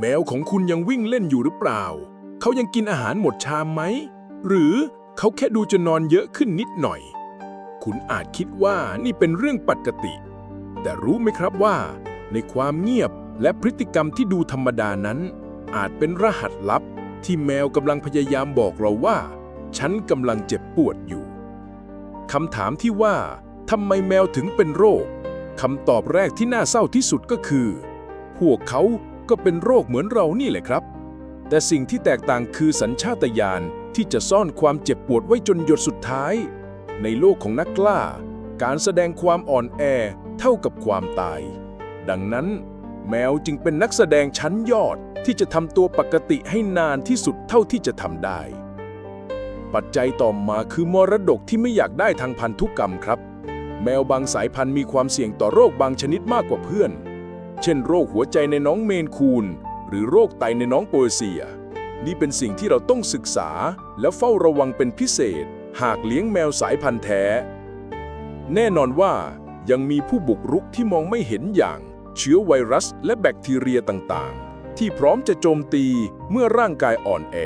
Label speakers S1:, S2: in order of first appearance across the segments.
S1: แมวของคุณยังวิ่งเล่นอยู่หรือเปล่า เขายังกินอาหารหมดชามไหม หรือเขาแค่ดูจะนอนเยอะขึ้นนิดหน่อย คุณอาจคิดว่านี่เป็นเรื่องปกติ แต่รู้ไหมครับว่า ในความเงียบและพฤติกรรมที่ดูธรรมดานั้น อาจเป็นรหัสลับที่แมวกำลังพยายามบอกเราว่า ฉันกำลังเจ็บปวดอยู่คำถามที่ว่าทำไมแมวถึงเป็นโรคคำตอบแรกที่น่าเศร้าที่สุดก็คือ พวกเขา ก็เป็นโรคเหมือนเรานี่แหละครับ แต่สิ่งที่แตกต่างคือสัญชาตญาณที่จะซ่อนความเจ็บปวดไว้จนหยดสุดท้าย ในโลกของนักกล้า การแสดงความอ่อนแอเท่ากับความตาย ดังนั้น แมวจึงเป็นนักแสดงชั้นยอดที่จะทำตัวปกติให้นานที่สุดเท่าที่จะทำได้ ปัจจัยต่อมาคือมรดกที่ไม่อยากได้ทางพันธุกรรมครับ แมวบางสายพันธุ์มีความเสี่ยงต่อโรคบางชนิดมากกว่าเพื่อน เช่นโรคหัวใจในน้องเมนคูน หรือโรคไตในน้องโปรเซีย นี่เป็นสิ่งที่เราต้องศึกษา และเฝ้าระวังเป็นพิเศษ หากเลี้ยงแมวสายพันธุ์แท้ แน่นอนว่ายังมีผู้บุกรุกที่มองไม่เห็นอย่าง เชื้อไวรัสและแบคทีเรียต่างๆ ที่พร้อมจะโจมตีเมื่อร่างกายอ่อนแอ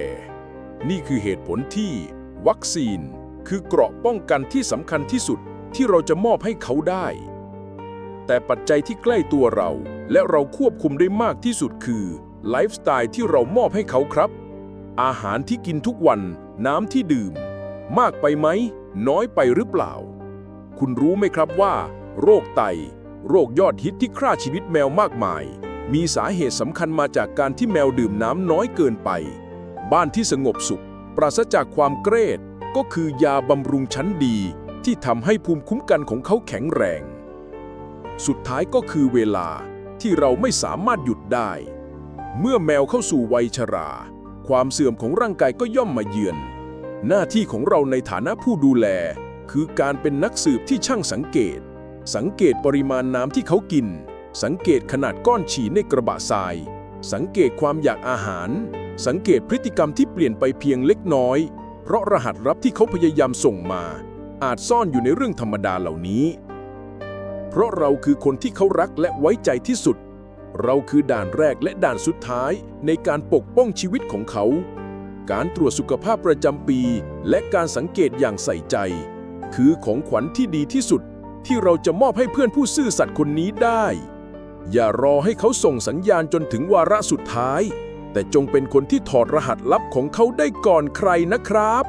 S1: นี่คือเหตุผลที่ วัคซีน คือเกราะป้องกันที่สำคัญที่สุดที่เราจะมอบให้เขาได้ แต่ปัจจัยที่ใกล้ตัวเรา และเราควบคุมได้มากที่สุดคือไลฟ์สไตล์ที่เรามอบให้เขาครับ อาหารที่กินทุกวัน น้ำที่ดื่ม มากไปไหม น้อยไปหรือเปล่า คุณรู้ไหมครับว่า โรคไต โรคยอดฮิตที่ฆ่าชีวิตแมวมากมาย มีสาเหตุสำคัญมาจากการที่แมวดื่มน้ำน้อยเกินไป บ้านที่สงบสุข ปราศจากความเกรดก็คือยาบำรุงชั้นดี ที่ทำให้ภูมิคุ้มกันของเขาแข็งแรง สุดท้ายก็คือเวลาที่เราไม่สามารถหยุดได้ เมื่อแมวเข้าสู่วัยชรา ความเสื่อมของร่างกายก็ย่อมมาเยือน หน้าที่ของเราในฐานะผู้ดูแล คือการเป็นนักสืบที่ช่างสังเกต สังเกตปริมาณน้ำที่เขากิน สังเกตขนาดก้อนฉี่ในกระบะทราย สังเกตความอยากอาหาร สังเกตพฤติกรรมที่เปลี่ยนไปเพียงเล็กน้อย เพราะรหัสลับที่เขาพยายามส่งมา อาจซ่อนอยู่ในเรื่องธรรมดาเหล่านี้ เพราะเราคือคนที่เขารักและไว้ใจที่สุด เราคือด่านแรกและด่านสุดท้ายในการปกป้องชีวิตของเขา การตรวจสุขภาพประจำปี และการสังเกตอย่างใส่ใจ คือของขวัญที่ดีที่สุด ที่เราจะมอบให้เพื่อนผู้ซื่อสัตย์คนนี้ได้ อย่ารอให้เขาส่งสัญญาณจนถึงวาระสุดท้าย แต่จงเป็นคนที่ถอดรหัสลับของเขาได้ก่อนใครนะครับ